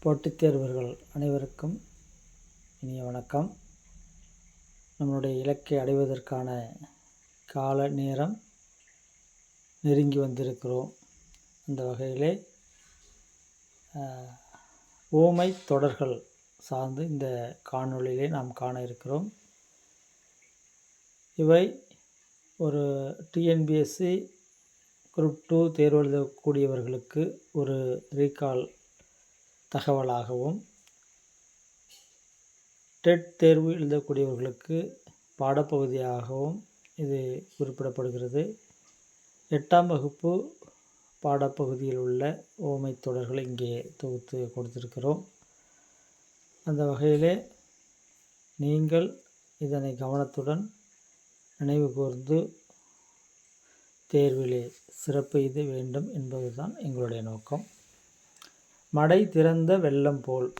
போட்டித் தேர்வர்கள் அனைவருக்கும் இனிய வணக்கம். நம்மளுடைய இலக்கை அடைவதற்கான கால நேரம் நெருங்கி வந்திருக்கிறோம். அந்த வகையிலே ஓமை தொடர்கள் சார்ந்து இந்த காணொளியிலே நாம் காண இருக்கிறோம். இவை ஒரு டிஎன்பிஎஸ்சி குரூப் டூ தேர்வு எழுதக்கூடியவர்களுக்கு ஒரு ரீகால் தகவலாகவும் டெட் தேர்வு எழுதக்கூடியவர்களுக்கு பாடப்பகுதியாகவும் இது குறிப்பிடப்படுகிறது. எட்டாம் வகுப்பு பாடப்பகுதியில் உள்ள ஓமை தொடர்களை இங்கே தொகுத்து கொடுத்திருக்கிறோம். அந்த வகையிலே நீங்கள் இதனை கவனத்துடன் நினைவு கூர்ந்து தேர்விலே சிறப்பு இது வேண்டும் என்பதுதான் எங்களுடைய நோக்கம். மடை திறந்த வெள்ளம் போல்.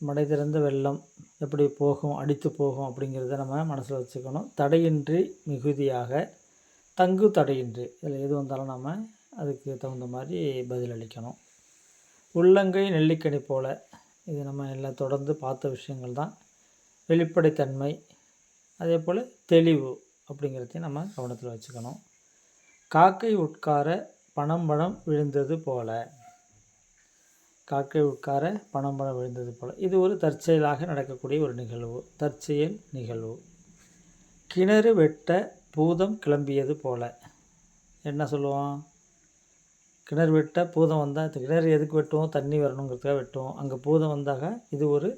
மடை திறந்த வெள்ளம் எப்படி போகும் அடித்து போகும் அப்படிங்கிறத நம்ம மனசில் வச்சுக்கணும். தடையின்றி மிகுதியாக தங்கு தடையின்றி. இதில் எது வந்தாலும் நம்ம அதுக்கு தகுந்த மாதிரி பதில் அளிக்கணும். உள்ளங்கை நெல்லிக்கனி போல். இது நம்ம எல்லாம் தொடர்ந்து பார்த்த விஷயங்கள் தான். வெளிப்படைத்தன்மை அதே போல் தெளிவு அப்படிங்கிறதையும் நம்ம கவனத்தில் வச்சுக்கணும். காக்கை உட்கார பணம் பணம் விழுந்தது போல. காக்கை உட்கார பணம் பணம் விழுந்தது போல. இது ஒரு தற்செயலாக நடக்கக்கூடிய ஒரு நிகழ்வு. தற்செயல் நிகழ்வு. கிணறு வெட்ட பூதம் கிளம்பியது போல. என்ன சொல்லுவோம் கிணறு வெட்ட பூதம் வந்தால் கிணறு எதுக்கு வெட்டுவோம்? தண்ணி வரணுங்கிறதுக்காக வெட்டுவோம். அங்கே பூதம் வந்தாக இது ஒரு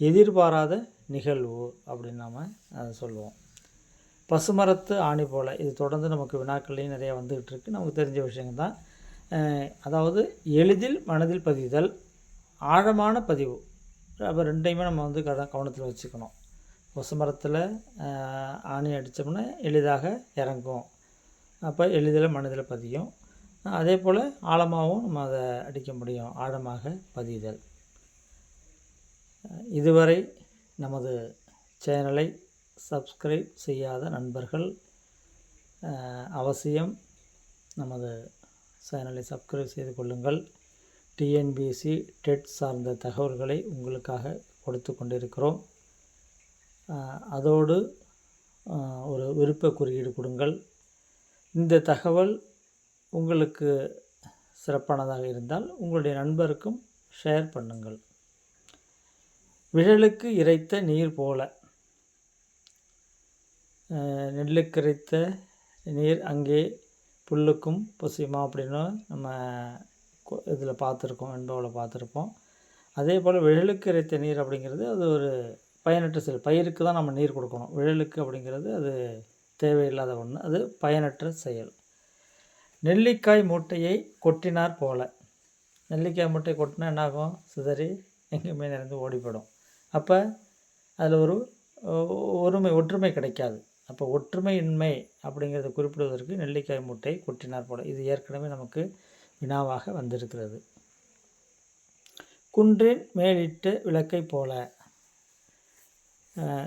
எதிர்பாராத நிகழ்வு அப்படின்னு நாம் அதை சொல்லுவோம். பசுமரத்து ஆணி போல். இது தொடர்ந்து நமக்கு வினாக்கள்லையும் நிறையா வந்துக்கிட்டு இருக்குது நமக்கு தெரிஞ்ச விஷயங்கள் தான் அதாவது எளிதில் மனதில் பதிதல் ஆழமான பதிவு. அப்போ ரெண்டையுமே நம்ம வந்து கட கவனத்தில் வச்சுக்கணும். பசுமரத்தில் ஆணி அடித்தோம்னா எளிதாக இறங்கும். அப்போ எளிதில் மனதில் பதியும். அதே போல் ஆழமாகவும் நம்ம அதை அடிக்க முடியும். ஆழமாக பதிதல். இதுவரை நமது சேனலை சப்ஸ்கிரைப் செய்யாத நண்பர்கள் அவசியம் நமது சேனலை சப்ஸ்கிரைப் செய்து கொள்ளுங்கள். டிஎன்பிஎஸ்சி டெட் சார்ந்த தகவல்களை உங்களுக்காக கொடுத்து கொண்டிருக்கிறோம். அதோடு ஒரு விருப்ப குறியீடு கொடுங்கள். இந்த தகவல் உங்களுக்கு சிறப்பானதாக இருந்தால் உங்களுடைய நண்பருக்கும் ஷேர் பண்ணுங்கள். விழலுக்கு இறைத்த நீர் போல நெல்லுக்கு இறைத்த நீர் அங்கே புல்லுக்கும் புசியுமா அப்படின்னு நம்ம இதில் பார்த்துருக்கோம் வெண்பாவில் பார்த்துருப்போம். அதே போல் விழலுக்கு இறைத்த நீர் அப்படிங்கிறது அது ஒரு பயனற்ற செயல். பயிருக்கு தான் நம்ம நீர் கொடுக்கணும். விழலுக்கு அப்படிங்கிறது அது தேவையில்லாத ஒன்று அது பயனற்ற செயல். நெல்லிக்காய் மூட்டையை கொட்டினார் போல. நெல்லிக்காய் மூட்டையை கொட்டினா என்னாகும்? சிதறி எங்கேயுமே நிறைந்து ஓடிப்படும். அப்போ அதில் ஒரு ஒருமை ஒற்றுமை கிடைக்காது. அப்போ ஒற்றுமையின்மை அப்படிங்கிறத குறிப்பிடுவதற்கு நெல்லிக்காய் மூட்டை கொட்டினார் போல. இது ஏற்கனவே நமக்கு வினாவாக வந்திருக்கிறது. குன்றின் மேலிட்டு விளக்கை போல.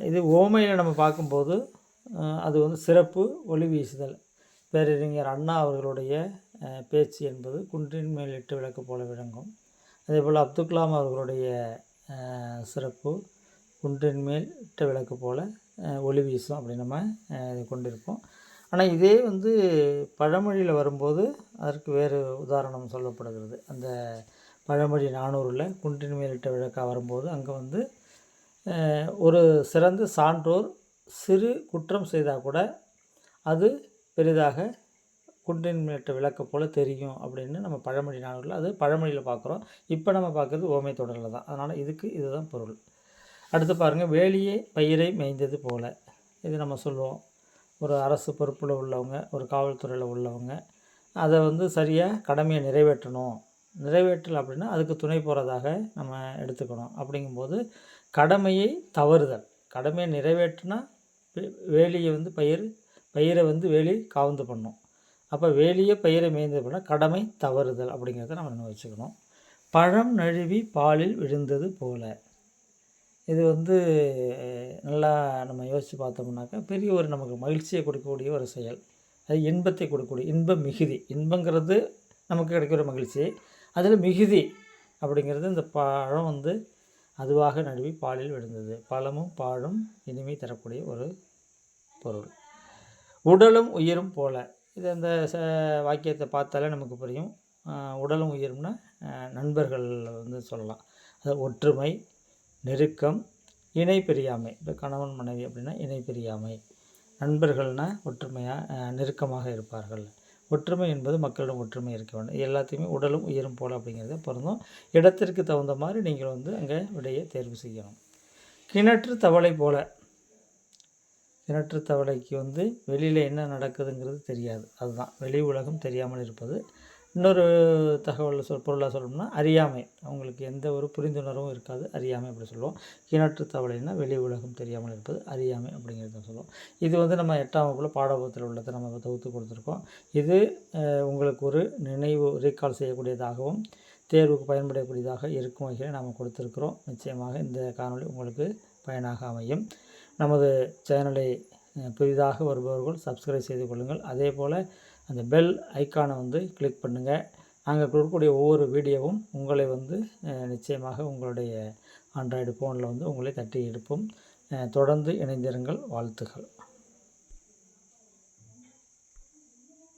இது ஓமையில் நம்ம பார்க்கும்போது அது வந்து சிறப்பு ஒளி வீசுதல். பேரறிஞர் அண்ணா அவர்களுடைய பேச்சு என்பது குன்றின் மேலிட்டு விளக்கு போல விளங்கும். அதே போல் அப்துல் கலாம் அவர்களுடைய சிறப்பு குன்றின் மேல் இட்ட விளக்கு போல் ஒளி வீசும் அப்படி நம்ம கொண்டிருப்போம். ஆனால் இதே வந்து பழமொழியில் வரும்போது அதற்கு வேறு உதாரணம் சொல்லப்படுகிறது. அந்த பழமொழி நானூறில் குன்றின் மேலிட்ட விளக்கா வரும்போது அங்கே வந்து ஒரு சிறந்த சான்றோர் சிறு குற்றம் செய்தால் கூட அது பெரிதாக குன்றின் மேலிட்ட விளக்க போல் தெரியும் அப்படின்னு நம்ம பழமொழி நானூறில் அது பழமொழியில் பார்க்குறோம் இப்போ நம்ம பார்க்குறது ஓமை தொடரில் தான். அதனால் இதுக்கு இதுதான் பொருள். அடுத்து பாருங்கள் வேலியே பயிரை மேய்ந்தது போல். இது நம்ம சொல்லுவோம். ஒரு அரசு பொறுப்பில் உள்ளவங்க ஒரு காவல்துறையில் உள்ளவங்க அதை வந்து சரியாக கடமையை நிறைவேற்றணும். நிறைவேற்றல் அப்படின்னா அதுக்கு துணை போகிறதாக நம்ம எடுத்துக்கணும். அப்படிங்கும்போது கடமையை தவறுதல். கடமையை நிறைவேற்றினா வேலியை வந்து பயிர் பயிரை வந்து வேலி காவந்து பண்ணும். அப்போ வேலியை பயிரை மேய்ந்தது அப்படின்னா கடமை தவறுதல் அப்படிங்கிறத நம்ம வச்சுக்கணும். பழம் நழுவி பாலில் விழுந்தது போல. இது வந்து நல்லா நம்ம யோசித்து பார்த்தோம்னாக்கா பெரிய ஒரு நமக்கு மகிழ்ச்சியை கொடுக்கக்கூடிய ஒரு செயல். அது இன்பத்தை கொடுக்கக்கூடிய இன்ப மிகுதி. இன்பங்கிறது நமக்கு கிடைக்கிற மகிழ்ச்சி. அதில் மிகுதி அப்படிங்கிறது இந்த பழம் வந்து அதுவாக நடுவி பாலில் விழுந்தது. பழமும் பாழும் இனிமை தரக்கூடிய ஒரு பொருள். உடலும் உயிரும் போல. இது அந்த ச வாக்கியத்தை பார்த்தாலே நமக்கு புரியும். உடலும் உயிர்னா நண்பர்கள் வந்து சொல்லலாம். அதாவது ஒற்றுமை நெருக்கம் இணை பிரியாமை இப்போ கணவன் மனைவி அப்படின்னா இணை பிரியாமை நண்பர்கள்னால் ஒற்றுமையாக நெருக்கமாக இருப்பார்கள். ஒற்றுமை என்பது மக்களிடம் ஒற்றுமை இருக்க வேண்டும். எல்லாத்தையுமே உடலும் உயிரும் போல அப்படிங்கிறத பொருந்தும். இடத்திற்கு தகுந்த மாதிரி நீங்கள் வந்து அங்கே விடையை தேர்வு செய்யணும். கிணற்று தவளை போல. கிணற்று தவளைக்கு வந்து வெளியில் என்ன நடக்குதுங்கிறது தெரியாது. அதுதான். வெளி உலகம் தெரியாமல் இருப்பது. இன்னொரு தகவல் சொல் பொருளாக சொல்லணும்னா அறியாமை. அவங்களுக்கு எந்த ஒரு புரிந்துணர்வும் இருக்காது. அறியாமை அப்படி சொல்லுவோம். கிணற்று தவளைன்னா வெளி உலகம் தெரியாமல் இருப்பது அறியாமை அப்படிங்கிறத சொல்லுவோம். இது வந்து நம்ம எட்டாம் வகுப்பில் பாடபுத்தத்தில் உள்ளதை நம்ம தொகுத்து கொடுத்துருக்கோம். இது உங்களுக்கு ஒரு நினைவு ரீகால் செய்யக்கூடியதாகவும் தேர்வுக்கு பயன்படக்கூடியதாக இருக்கும் வகையில் நாம் கொடுத்துருக்குறோம். நிச்சயமாக இந்த காணொலி உங்களுக்கு பயனாக அமையும். நமது சேனலை புதிதாக வருபவர்கள் சப்ஸ்கிரைப் செய்து கொள்ளுங்கள். அதே போல் அந்த பெல் ஐக்கானை வந்து கிளிக் பண்ணுங்கள் நாங்கள் கொடுக்கக்கூடிய ஒவ்வொரு வீடியோவும் உங்களை வந்து நிச்சயமாக உங்களுடைய ஆண்ட்ராய்டு ஃபோனில் வந்து உங்களை தட்டி எடுப்போம். தொடர்ந்து இணைந்திருங்கள். வாழ்த்துக்கள்.